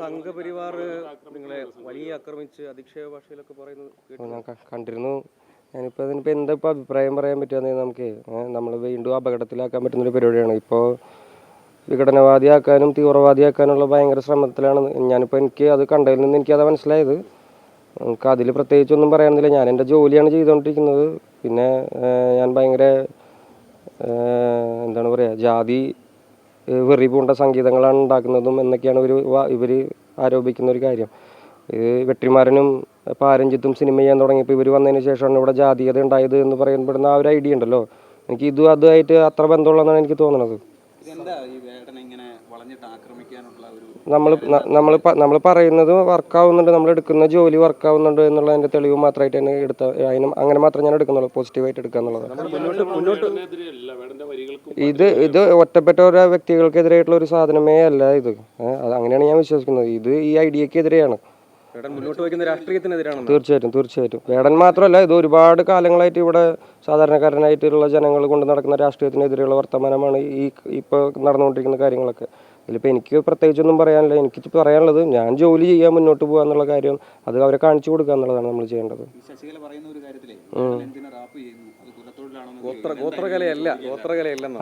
സംഘപരിവാർ നിങ്ങളെ വലിയ ആക്രമിച്ച് അധിക്ഷേപ ഭാഷയിലൊക്കെ പറയുന്നത്. ഞാൻ കണ്ടിരുന്നു. ഞാനിപ്പോൾ അതിനിപ്പോൾ എന്താ അഭിപ്രായം പറയാൻ പറ്റുക നമുക്ക് നമ്മൾ വീണ്ടും അപകടത്തിലാക്കാൻ പറ്റുന്നൊരു പരിപാടിയാണ്. ഇപ്പോൾ വിഘടനവാദിയാക്കാനും തീവ്രവാദിയാക്കാനുള്ള ഭയങ്കര ശ്രമത്തിലാണ് ഞാനിപ്പോൾ എനിക്ക് അത് കണ്ടതിൽ നിന്ന് എനിക്കത് മനസ്സിലായത്. നമുക്ക് അതിൽ പ്രത്യേകിച്ചൊന്നും പറയാനൊന്നുമില്ല. ഞാൻ എന്റെ ജോലിയാണ് ചെയ്തുകൊണ്ടിരിക്കുന്നത്. പിന്നെ ഞാൻ ഭയങ്കര എന്താണ് പറയുക ജാതി വെറി പൂണ്ട സംഗീതങ്ങളാണ് ഉണ്ടാക്കുന്നതും എന്നൊക്കെയാണ് ഒരു ഇവർ ആരോപിക്കുന്ന ഒരു കാര്യം. ഇത് വെട്ടിമാരനും പാരഞ്ചിത്തും സിനിമ ചെയ്യാൻ തുടങ്ങിയപ്പോൾ ഇവർ വന്നതിന് ശേഷമാണ് ഇവിടെ ജാതീയത ഉണ്ടായത് എന്ന് പറയപ്പെടുന്ന ആ ഒരു ഐഡിയ ഉണ്ടല്ലോ. എനിക്ക് ഇതും അതുമായിട്ട് അത്ര ബന്ധമുള്ളതെന്നാണ് എനിക്ക് തോന്നുന്നത് നമ്മൾ നമ്മൾ നമ്മൾ പറയുന്നത് വർക്കാവുന്നുണ്ട് നമ്മൾ എടുക്കുന്ന ജോലി വർക്കാവുന്നുണ്ട് എന്നുള്ളതിന്റെ തെളിവ് മാത്രമായിട്ട് തന്നെ എടുത്ത അതിനും അങ്ങനെ മാത്രം ഞാൻ എടുക്കുന്നുള്ളൂ. പോസിറ്റീവായിട്ട് എടുക്കുക എന്നുള്ളത് നമ്മൾ മുന്നോട്ട് മുന്നോട്ട് ഇത് ഇത് ഒറ്റപ്പെട്ട ഓരോ വ്യക്തികൾക്കെതിരായിട്ടുള്ള ഒരു സാധനമേ അല്ല ഇത്. അത് അങ്ങനെയാണ് ഞാൻ വിശ്വസിക്കുന്നത്. ഇത് ഈ ഐഡിയക്കെതിരെയാണ്. മുന്നോട്ട് വയ്ക്കുന്ന തീർച്ചയായിട്ടും തീർച്ചയായിട്ടും. വേടൻ മാത്രമല്ല ഇത് ഒരുപാട് കാലങ്ങളായിട്ട് ഇവിടെ സാധാരണക്കാരനായിട്ടുള്ള ജനങ്ങൾ കൊണ്ട് നടക്കുന്ന രാഷ്ട്രീയത്തിനെതിരെയുള്ള വർത്തമാനമാണ് ഈ ഇപ്പോൾ നടന്നുകൊണ്ടിരിക്കുന്ന കാര്യങ്ങളൊക്കെ. ഇതിലിപ്പോൾ എനിക്ക് പ്രത്യേകിച്ചൊന്നും പറയാനില്ല. എനിക്ക് പറയാനുള്ളത് ഞാൻ ജോലി ചെയ്യാൻ മുന്നോട്ട് പോകുക എന്നുള്ള കാര്യം അത് അവരെ കാണിച്ചു കൊടുക്കുക എന്നുള്ളതാണ് നമ്മൾ ചെയ്യേണ്ടത്.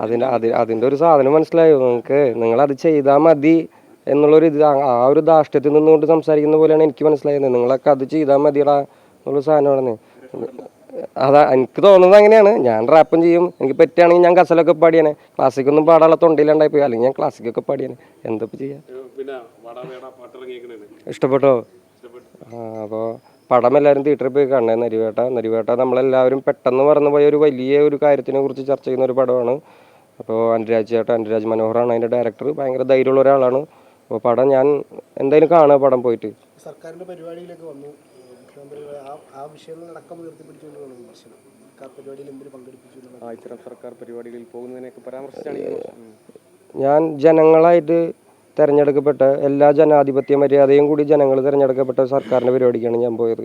അതിന്റെ അത് അതിന്റെ ഒരു സാധനം മനസ്സിലായോ നിങ്ങൾക്ക്? അത് ചെയ്താൽ മതി. എന്നുള്ളൊരു ഇത് ആ- ഒരു ധാർഷ്ട്യത്തിൽ നിന്നുകൊണ്ട് സംസാരിക്കുന്ന പോലെയാണ് എനിക്ക് മനസ്സിലായത്. നിങ്ങളൊക്കെ അത് ചെയ്താൽ മതിയടാ എന്നുള്ള സാധനമാണെന്ന്. അതാ എനിക്ക് തോന്നുന്നത് അങ്ങനെയാണ്. ഞാൻ റാപ്പും ചെയ്യും. എനിക്ക് പറ്റുകയാണെങ്കിൽ ഞാൻ ഗസലൊക്കെ പാടിയാനെ ക്ലാസ്സിക്കൊന്നും പാടാനുള്ള തൊണ്ടയിലുണ്ടായി പോയി അല്ലെങ്കിൽ ഞാൻ ക്ലാസ്സിക്കൊക്കെ പാടിയാനെ എന്തൊക്കെ ചെയ്യാം? ഇഷ്ടപ്പെട്ടോ? ആ അപ്പോൾ പടം എല്ലാവരും തിയേറ്ററിൽ പോയി കാണണേ. നരിവേട്ട. നരിവേട്ട നമ്മളെല്ലാവരും പെട്ടെന്ന് മറന്നു പോയ ഒരു വലിയ ഒരു കാര്യത്തിനെ കുറിച്ച് ചർച്ച ചെയ്യുന്ന ഒരു പടമാണ്. അപ്പോൾ അനുരാജ് ചേട്ടൻ അനുരാജ് മനോഹറാണ് അതിന്റെ ഡയറക്ടർ. ഭയങ്കര ധൈര്യമുള്ള ഒരാളാണ്. അപ്പോൾ പടം ഞാൻ എന്തായാലും കാണുക പടം പോയിട്ട്. സർക്കാരിന്റെ പരിപാടിയിലേക്ക് വന്നു. ആ ആ വിഷയങ്ങളടക്കം ഉയർത്തിപ്പിടിച്ചുകൊണ്ടാണ് വിമർശനം. സർക്കാർ പരിപാടിയിൽ എന്തിനു പങ്കെടുപ്പിച്ചു ആ ഇത്തരം സർക്കാർ പരിപാടികളിൽ പരാമർശിച്ചാണ്. ഞാൻ ജനങ്ങളായിട്ട് തിരഞ്ഞെടുക്കപ്പെട്ട എല്ലാ ജനാധിപത്യ മര്യാദയും കൂടി ജനങ്ങൾ തിരഞ്ഞെടുക്കപ്പെട്ട സർക്കാരിന്റെ പരിപാടിക്കാണ് ഞാൻ പോയത്.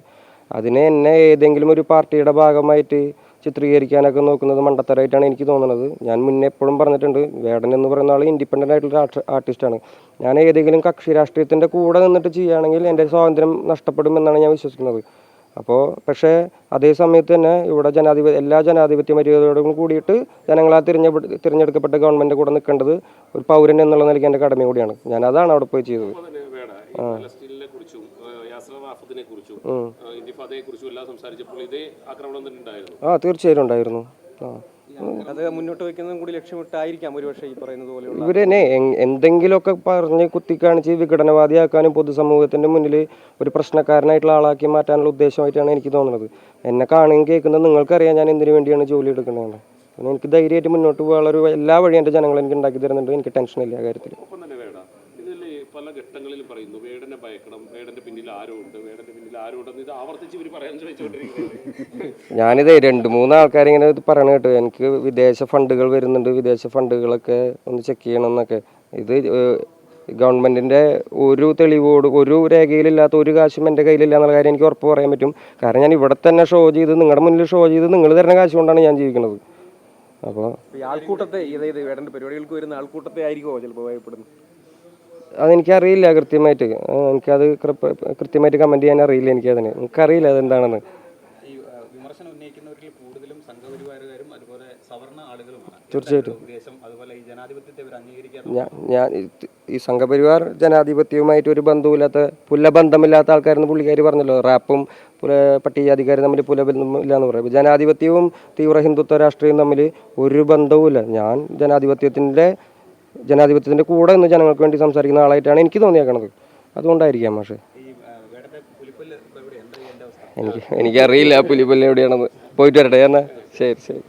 അതിനെ എന്നെ ഏതെങ്കിലും ഒരു പാർട്ടിയുടെ ഭാഗമായിട്ട് ചിത്രീകരിക്കാനൊക്കെ നോക്കുന്നത് മണ്ടത്തരമായിട്ടാണ് എനിക്ക് തോന്നുന്നത്. ഞാൻ മുന്നേ എപ്പോഴും പറഞ്ഞിട്ടുണ്ട് വേടൻ എന്ന് പറയുന്ന ആൾ ഇൻഡിപെൻഡന്റ് ആയിട്ടുള്ള ആർട്ടിസ്റ്റാണ് ഞാൻ ഏതെങ്കിലും കക്ഷി രാഷ്ട്രീയത്തിന്റെ കൂടെ നിന്നിട്ട് ചെയ്യുകയാണെങ്കിൽ എന്റെ സ്വാതന്ത്ര്യം നഷ്ടപ്പെടുമെന്നാണ് ഞാൻ വിശ്വസിക്കുന്നത്. അപ്പോൾ പക്ഷേ അതേ സമയത്ത് തന്നെ ഇവിടെ ജനാധിപത്യ എല്ലാ ജനാധിപത്യ മര്യാദയോടും കൂടിയിട്ട് ജനങ്ങളാൽ തിരഞ്ഞെടുപ്പ് തിരഞ്ഞെടുക്കപ്പെട്ട ഗവൺമെന്റ് കൂടെ നിൽക്കേണ്ടത് ഒരു പൗരൻ എന്നുള്ള നിലയ്ക്ക് എന്റെ കടമ കൂടിയാണ്. ഞാൻ അതാണ് അവിടെ പോയി ചെയ്തത്. കുറിച്ചും റാഫത്തിനെ കുറിച്ചും ഇന്തിഫാദയെ കുറിച്ചും എല്ലാം സംസാരിച്ചപ്പോൾ ഇതേ ആക്രമണം തന്നെ ഉണ്ടായിരുന്നു. ആ തീർച്ചയായും ഉണ്ടായിരുന്നു. ആ. അത് മുന്നോട്ട് വെക്കുന്നതും കൂടി ലക്ഷ്യമിട്ടായിരിക്കാം ഒരുപക്ഷെ ഈ പറയുന്നത് പോലെയുള്ള ഇവരെന്നെ എന്തെങ്കിലുമൊക്കെ പറഞ്ഞ് കുത്തിക്കാണിച്ച് വിഘടനവാദിയാക്കാനും പൊതുസമൂഹത്തിന്റെ മുന്നിൽ ഒരു പ്രശ്നക്കാരനായിട്ടുള്ള ആളാക്കി മാറ്റാനുള്ള ഉദ്ദേശമായിട്ടാണ് എനിക്ക് തോന്നുന്നത്. എന്നെ കാണുകയും കേൾക്കുന്നത് നിങ്ങൾക്കറിയാം ഞാൻ എന്തിനു വേണ്ടിയാണ് ജോലി എടുക്കുന്നതെന്ന്. എനിക്ക് ധൈര്യമായിട്ട് മുന്നോട്ട് പോകാനുള്ള ഒരു എല്ലാ വഴിയും എന്റെ ജനങ്ങൾ എനിക്ക് ഉണ്ടാക്കി തരുന്നുണ്ട്. എനിക്ക് ടെൻഷനില്ല ആ കാര്യത്തിൽ. ഘട്ടങ്ങളിലും പറയുന്നു വേടനെ ഭയക്കണം വേടന്റെ പിന്നിൽ ആരോ ഉണ്ട് വേടന്റെ പിന്നിൽ ആരോ ഉണ്ടെന്ന് ഇത് ആവർത്തിച്ച് ഇവർ പറയാൻ ശ്രമിച്ചുകൊണ്ടിരിക്കുന്നത് ഞാനിത് രണ്ട് മൂന്ന് ആൾക്കാരിങ്ങനെ ഇത് പറയണ കേട്ടോ. എനിക്ക് വിദേശ ഫണ്ടുകൾ വരുന്നുണ്ട് വിദേശ ഫണ്ടുകളൊക്കെ ഒന്ന് ചെക്ക് ചെയ്യണം എന്നൊക്കെ. ഇത് ഗവൺമെന്റിന്റെ ഒരു തെളിവോട് ഒരു രേഖയിലില്ലാത്ത ഒരു കാശും എന്റെ കയ്യിലില്ല എന്നുള്ള കാര്യം എനിക്ക് ഉറപ്പ് പറയാൻ പറ്റും. കാരണം ഞാൻ ഇവിടെ തന്നെ ഷോ ചെയ്ത് നിങ്ങളുടെ മുന്നിൽ ഷോ ചെയ്ത് നിങ്ങൾ തരുന്ന കാശ് കൊണ്ടാണ് ഞാൻ ജീവിക്കുന്നത്. അപ്പോൾ ഈ ആൾക്കൂട്ടത്തെ അതായത് പരിപാടികൾക്ക് വരുന്ന ആൾക്കൂട്ടത്തെ ആയിരിക്കുമോ ചിലപ്പോൾ ഭയപ്പെടുന്നത്? അതെനിക്കറിയില്ല കൃത്യമായിട്ട്. എനിക്കത് കൃത്യമായിട്ട് കമന്റ് ചെയ്യാൻ അറിയില്ല എനിക്കതിന്. എനിക്കറിയില്ല അതെന്താണെന്ന്. വിമർശനം ഉന്നയിക്കുന്നവരിൽ കൂടുതലും അതുപോലെ സവർണ ആളുകളുമാണ്. തീർച്ചയായിട്ടും. അതുപോലെ ഈ ജനാധിപത്യത്തെ ഞാൻ ഈ സംഘപരിവാർ ജനാധിപത്യവുമായിട്ട് ഒരു ബന്ധവുമില്ലാത്ത പുലബന്ധമില്ലാത്ത ആൾക്കാരെന്ന് പുള്ളിക്കാർ പറഞ്ഞല്ലോ. റാപ്പും പട്ടികജാതിക്കാരും തമ്മിൽ പുലബന്ധമില്ല എന്ന് പറയും ജനാധിപത്യവും തീവ്ര ഹിന്ദുത്വ രാഷ്ട്രീയവും തമ്മിൽ ഒരു ബന്ധവുമില്ല. ഞാൻ ജനാധിപത്യത്തിന്റെ ജനാധിപത്യത്തിന്റെ കൂടെ നിന്ന് ജനങ്ങൾക്ക് വേണ്ടി സംസാരിക്കുന്ന ആളായിട്ടാണ് എനിക്ക് തോന്നിയേക്കണത്. അതുകൊണ്ടായിരിക്കാം പക്ഷേ എനിക്ക് എനിക്കറിയില്ല പുലിപ്പല്ല് എവിടെയാണെന്ന്. പോയിട്ട് വരട്ടെ എന്നാ ശരി ശരി.